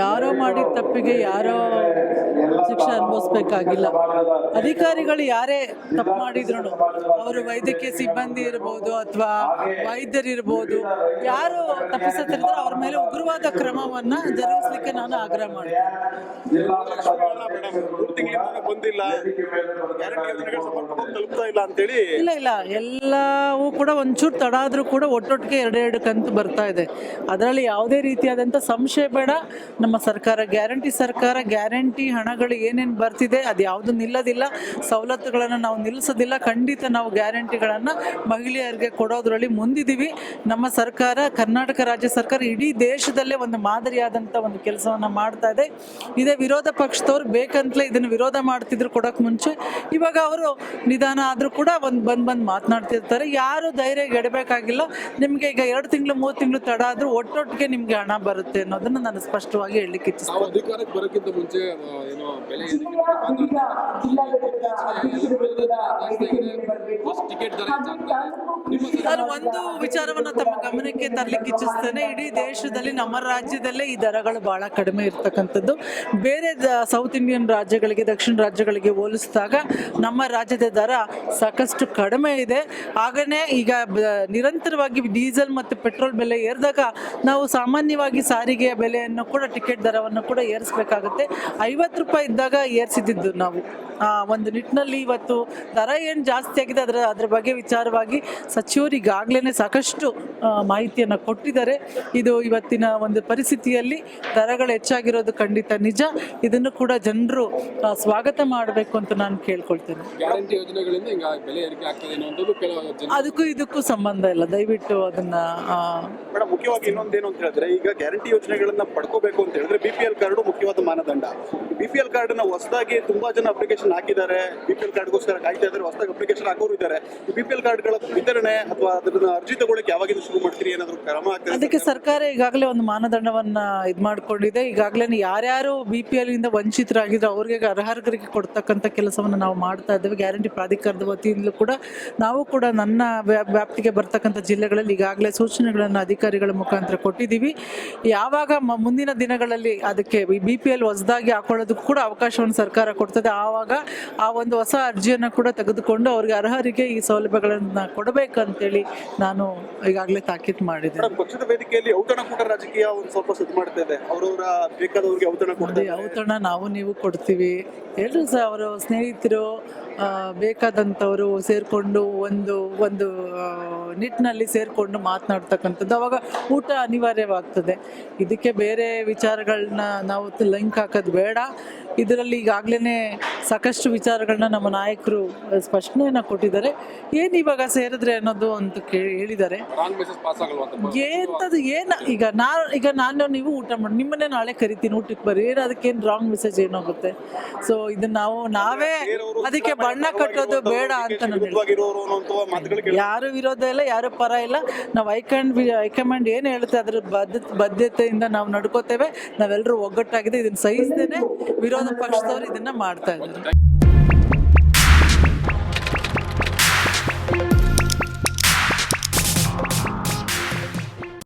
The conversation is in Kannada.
ಯಾರೋ ಮಾಡಿದ ತಪ್ಪಿಗೆ ಯಾರೋ ಶಿಕ್ಷೆ ಅನುಭವಿಸ್ಬೇಕಾಗಿಲ್ಲ. ಅಧಿಕಾರಿಗಳು ಯಾರೇ ತಪ್ಪು ಮಾಡಿದ್ರು ಅವರು ವೈದ್ಯಕೀಯ ಸಿಬ್ಬಂದಿ ಇರ್ಬೋದು ಅಥವಾ ವೈದ್ಯರಿರ್ಬೋದು, ಯಾರು ತಪ್ಪಿಸುತ್ತಿರ್ತಾರೋ ಅವ್ರ ಮೇಲೆ ಉಗ್ರವಾದ ಕ್ರಮವನ್ನ ಜರುಗಿಸ್ಲಿಕ್ಕೆ ನಾನು ಆಗ್ರಹ ತಲುಪ್ತಾ ಇಲ್ಲ ಇಲ್ಲ, ಎಲ್ಲವೂ ಕೂಡ ಒಂಚೂರು ತಡ ಆದರೂ ಕೂಡ ಒಟ್ಟೊಟ್ಟಿಗೆ ಎರಡೆರಡು ಕಂತು ಬರ್ತಾ ಇದೆ. ಅದರಲ್ಲಿ ಯಾವುದೇ ರೀತಿಯಾದಂಥ ಸಂಶಯ ಬೇಡ. ನಮ್ಮ ಸರ್ಕಾರ, ಗ್ಯಾರಂಟಿ ಸರ್ಕಾರ, ಗ್ಯಾರಂಟಿ ಹಣಗಳು ಏನೇನು ಬರ್ತಿದೆ ಅದು ಯಾವುದು ನಿಲ್ಲೋದಿಲ್ಲ. ಸವಲತ್ತುಗಳನ್ನು ನಾವು ನಿಲ್ಲಿಸೋದಿಲ್ಲ ಖಂಡಿತ ನಾವು ಗ್ಯಾರಂಟಿಗಳನ್ನು ಮಹಿಳೆಯರಿಗೆ ಕೊಡೋದ್ರಲ್ಲಿ ಮುಂದಿದ್ದೀವಿ ನಮ್ಮ ಸರ್ಕಾರ, ಕರ್ನಾಟಕ ರಾಜ್ಯ ಸರ್ಕಾರ ಇಡೀ ದೇಶದಲ್ಲೇ ಒಂದು ಮಾದರಿಯಾದಂಥ ಒಂದು ಕೆಲಸವನ್ನು ಮಾಡ್ತಾ ಇದೆ. ಇದೇ ವಿರೋಧ ಪಕ್ಷದವ್ರು ಬೇಕಂತಲೇ ಇದನ್ನು ವಿರೋಧ ಮಾಡ್ತಿದ್ರು ಕೊಡೋಕೆ ಮುಂಚೆ. ಇವಾಗ ಅವರು ನಿಧಾನ ಆದರೂ ಕೂಡ ಒಂದು ಬಂದು ಬಂದು ಮಾತನಾಡ್ತಿರ್ತಾರೆ. ಯಾರು ಧೈರ್ಯ ಗೆಡಬೇಕಾಗಿಲ್ಲ. ನಿಮಗೆ ಈಗ ಎರಡು ತಿಂಗಳು, ಮೂರು ತಿಂಗಳು ತಡ ಆದರೂ ಒಟ್ಟೊಟ್ಟಿಗೆ ನಿಮಗೆ ಹಣ ಬರುತ್ತೆ ಅನ್ನೋದನ್ನು ನಾನು ಸ್ಪಷ್ಟವಾಗಿ ಹೇಳಲಿಕ್ಕೆ ಅಧಿಕಾರಕ್ಕೆ ಬರೋಕ್ಕಿಂತ ಮುಂಚೆ ಏನೋ ಬೆಲೆ ನಾನು ಒಂದು ವಿಚಾರವನ್ನು ತಮ್ಮ ಗಮನಕ್ಕೆ ತರಲಿಕ್ಕೆ ಇಚ್ಛಿಸ್ತೇನೆ. ಇಡೀ ದೇಶದಲ್ಲಿ ನಮ್ಮ ರಾಜ್ಯದಲ್ಲೇ ಈ ದರಗಳು ಬಹಳ ಕಡಿಮೆ ಇರ್ತಕ್ಕಂಥದ್ದು. ಬೇರೆ ಸೌತ್ ಇಂಡಿಯನ್ ರಾಜ್ಯಗಳಿಗೆ ದಕ್ಷಿಣ ರಾಜ್ಯಗಳಿಗೆ ಹೋಲಿಸಿದಾಗ ನಮ್ಮ ರಾಜ್ಯದ ದರ ಸಾಕಷ್ಟು ಕಡಿಮೆ ಇದೆ. ಹಾಗೇ ಈಗ ನಿರಂತರವಾಗಿ ಡೀಸೆಲ್ ಮತ್ತು ಪೆಟ್ರೋಲ್ ಬೆಲೆ ಏರಿದಾಗ ನಾವು ಸಾಮಾನ್ಯವಾಗಿ ಸಾರಿಗೆಯ ಬೆಲೆಯನ್ನು ಕೂಡ ಟಿಕೆಟ್ ದರವನ್ನು ಕೂಡ ಏರಿಸಬೇಕಾಗುತ್ತೆ. ಐವತ್ತು ರೂಪಾಯಿ ಇದ್ದಾಗ ಏರಿಸಿದ್ದು ನಾವು. ಒಂದು ನಿಟ್ಟಿನಲ್ಲಿ ಇವತ್ತು ದರ ಏನು ಜಾಸ್ತಿ ಆಗಿದೆ ಅದರ ಅದ್ರ ಬಗ್ಗೆ ವಿಚಾರವಾಗಿ ಸಚಿವರು ಈಗಾಗಲೇ ಸಾಕಷ್ಟು ಮಾಹಿತಿಯನ್ನು ಕೊಟ್ಟಿದ್ದಾರೆ. ಇದು ಇವತ್ತಿನ ಒಂದು ಪರಿಸ್ಥಿತಿಯಲ್ಲಿ ದರಗಳು ಹೆಚ್ಚಾಗಿರೋದು ಖಂಡಿತ ನಿಜ. ಇದನ್ನು ಕೂಡ ಜನರು ಸ್ವಾಗತ ಮಾಡಬೇಕು ಅಂತ ನಾನು ಕೇಳ್ಕೊಳ್ತೇನೆ. ಗ್ಯಾರಂಟಿ ಯೋಜನೆಗಳಿಂದ ಹಿಂಗ ಬೆಲೆ ಏರಿಕೆ ಆಗ್ತದೆ ಅನ್ನೋದು ಕೆಲವು ಜನ ಅದಕ್ಕೂ ಇದಕ್ಕೂ ಸಂಬಂಧ ಇಲ್ಲ. ದಯವಿಟ್ಟು ಅದನ್ನ ಮುಖ್ಯವಾಗಿ ಇನ್ನೊಂದೇನು ಅಂತ ಹೇಳಿದ್ರೆ ಈಗ ಗ್ಯಾರಂಟಿ ಯೋಜನೆಗಳನ್ನ ಪಡ್ಕೋಬೇಕು ಅಂತ ಹೇಳಿದ್ರೆ ಬಿಪಿಎಲ್ ಪಿ ಎಲ್ ಕಾರ್ಡ್ ಮುಖ್ಯವಾದ ಮಾನದಂಡ. ಬಿಪಿಎಲ್ ಪಿ ಎಲ್ ಕಾರ್ಡ್ನ ಹೊಸದಾಗಿ ತುಂಬಾ ಜನ ಅಪ್ಲಿಕೇಶನ್ ಹಾಕಿದ್ದಾರೆ ಬಿ ಪಿ ಎಲ್ ಕಾರ್ಡ್ಗೋಸ್ಕರ ಕಾಯ್ತಾ ಇದ್ದಾರೆ ಹೊಸದಾಗಿ ಅಪ್ಲಿಕೇಶನ್ ಹಾಕೋರು ಇದ್ದಾರೆ. ಬಿ ಪಿ ಎಲ್ ಕಾರ್ಡ್ಗಳ ವಿತರಣೆ ಅಥವಾ ಅದನ್ನ ಅರ್ಜಿ ತಗೊಳಕ್ಕೆ ಯಾವಾಗಿಂದ ಶುರು ಮಾಡ್ತೀರಿ? ಏನಾದರೂ ಕ್ರಮ ಆಗ್ತದೆ ಅದಕ್ಕೆ ಸರ್ಕಾರ ಈಗಾಗಲೇ ಒಂದು ಮಾನದಂಡವನ್ನ ಇದು ಮಾಡ್ಕೊಂಡಿದೆ. ಈಗಾಗಲೇ ಯಾರ್ಯಾರು ಬಿ ಪಿ ಎಲ್ ಇಂದ ವಂಚಿತರಾಗಿದ್ರು ಅವ್ರಿಗೆ ಅರ್ಹರಿಗೆ ಕೊಡ್ತಕ್ಕಂಥ ಕೆಲಸವನ್ನು ನಾವು ಮಾಡ್ತಾ ಇದ್ದೇವೆ. ಗ್ಯಾರಂಟಿ ಪ್ರಾಧಿಕಾರದ ವತಿಯಿಂದಲೂ ಕೂಡ ನಾವು ಕೂಡ ನನ್ನ ವ್ಯಾಪ್ತಿಗೆ ಬರ್ತಕ್ಕಂಥ ಜಿಲ್ಲೆಗಳಲ್ಲಿ ಈಗಾಗಲೇ ಸೂಚನೆಗಳನ್ನು ಅಧಿಕಾರಿಗಳ ಮುಖಾಂತರ ಕೊಟ್ಟಿದ್ದೀವಿ. ಯಾವಾಗ ಮುಂದಿನ ದಿನಗಳಲ್ಲಿ ಅದಕ್ಕೆ ಬಿ ಪಿ ಎಲ್ ಹೊಸದಾಗಿ ಹಾಕೊಳ್ಳೋದಕ್ಕೂ ಕೂಡ ಅವಕಾಶವನ್ನು ಸರ್ಕಾರ ಕೊಡ್ತದೆ. ಆವಾಗ ಆ ಒಂದು ಹೊಸ ಅರ್ಜಿಯನ್ನು ಕೂಡ ತೆಗೆದುಕೊಂಡು ಅವ್ರಿಗೆ ಅರ್ಹರಿಗೆ ಈ ಸೌಲಭ್ಯಗಳನ್ನು ಕೊಡಬೇಕಂತೇಳಿ ನಾನು ಈಗಾಗಲೇ ತಾಕೀತು ಮಾಡಿದೆ. ಪಕ್ಷದ ವೇದಿಕೆಯಲ್ಲಿ ಔತಣಕೂಟ ರಾಜಕೀಯ ಒಂದು ಸ್ವಲ್ಪ ಸುದ್ದಿ ಮಾಡ್ತಾ ಇದೆ. ಅವರವರ ಬೇಕಾದವ್ರಿಗೆ ಔತಣ ಕೊಡ್ತೀವಿ ಔತಣ ನಾವು ನೀವು ಕೊಡ್ತೀವಿ. ಎಲ್ಲರೂ ಸಹ ಅವರ ಸ್ನೇಹಿತರು ಬೇಕಾದಂಥವರು ಸೇರಿಕೊಂಡು ಒಂದು ಒಂದು ನಿಟ್ಟಿನಲ್ಲಿ ಸೇರಿಕೊಂಡು ಮಾತನಾಡ್ತಕ್ಕಂಥದ್ದು ಅವಾಗ ಊಟ ಅನಿವಾರ್ಯವಾಗ್ತದೆ. ಇದಕ್ಕೆ ಬೇರೆ ವಿಚಾರಗಳನ್ನ ನಾವು ಲಿಂಕ್ ಹಾಕೋದು ಬೇಡ. ಇದರಲ್ಲಿ ಈಗಾಗಲೇ ಸಾಕಷ್ಟು ವಿಚಾರಗಳನ್ನ ನಮ್ಮ ನಾಯಕರು ಸ್ಪಷ್ಟನೆಯನ್ನ ಕೊಟ್ಟಿದ್ದಾರೆ. ಏನು ಇವಾಗ ಸೇರಿದ್ರೆ ಅನ್ನೋದು ಅಂತ ಕೇಳಿ ಹೇಳಿದ್ದಾರೆ. ಎಂಥದ್ದು ಏನು ಈಗ ನಾ ಈಗ ನಾನು ನೀವು ಊಟ ಮಾಡಿ ನಿಮ್ಮನ್ನೇ ನಾಳೆ ಕರಿತೀನಿ ಊಟಕ್ಕೆ ಬರ್ರಿ. ಏನು ಅದಕ್ಕೇನು ರಾಂಗ್ ಮೆಸೇಜ್ ಏನಾಗುತ್ತೆ ಸೊ ಇದನ್ನ ನಾವು ನಾವೇ ಅದಕ್ಕೆ ಬಣ್ಣ ಕಟ್ಟೋದು ಬೇಡ ಅಂತ ನಾನು ಯಾರು ವಿರೋಧ ಇಲ್ಲ ಯಾರು ಪರ ಇಲ್ಲ. ನಾವು ಹೈಕಮಾಂಡ್ ಹೈಕಮಾಂಡ್ ಏನು ಹೇಳುತ್ತೆ ಅದ್ರ ಬದ್ಧ ಬದ್ಧತೆಯಿಂದ ನಾವು ನಡ್ಕೋತೇವೆ. ನಾವೆಲ್ಲರೂ ಒಗ್ಗಟ್ಟಾಗಿದೆ. ಇದನ್ನ ಸಹಿಸ್ತೇನೆ ವಿರೋಧ ಪಕ್ಷದವರು ಇದನ್ನ ಮಾಡ್ತಾ ಇದ್ದಾರೆ.